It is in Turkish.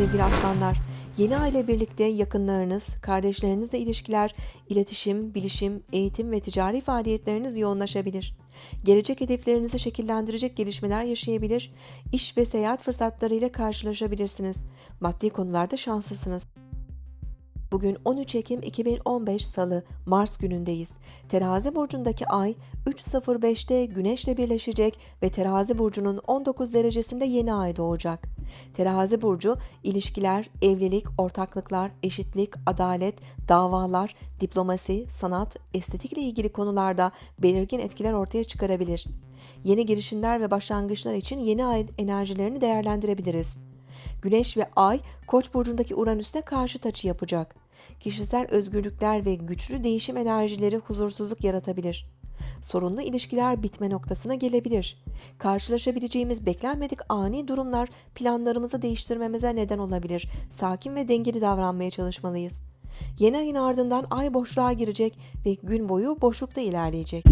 sevgili aslanlar. Yeni ay ile birlikte yakınlarınız, kardeşlerinizle ilişkiler, iletişim, bilişim, eğitim ve ticari faaliyetleriniz yoğunlaşabilir. Gelecek hedeflerinizi şekillendirecek gelişmeler yaşayabilir, iş ve seyahat fırsatlarıyla karşılaşabilirsiniz. Maddi konularda şanslısınız. Bugün 13 Ekim 2015 Salı, Mars günündeyiz. Terazi burcundaki ay 3.05'te Güneş'le birleşecek ve Terazi burcunun 19 derecesinde yeni ay doğacak. Terazi burcu ilişkiler, evlilik, ortaklıklar, eşitlik, adalet, davalar, diplomasi, sanat, estetikle ilgili konularda belirgin etkiler ortaya çıkarabilir. Yeni girişimler ve başlangıçlar için yeni ay enerjilerini değerlendirebiliriz. Güneş ve Ay Koç burcundaki Uranüs'te karşıt açı yapacak. Kişisel özgürlükler ve güçlü değişim enerjileri huzursuzluk yaratabilir. Sorunlu ilişkiler bitme noktasına gelebilir. Karşılaşabileceğimiz beklenmedik ani durumlar planlarımızı değiştirmemize neden olabilir. Sakin ve dengeli davranmaya çalışmalıyız. Yeni ayın ardından ay boşluğa girecek ve gün boyu boşlukta ilerleyecek.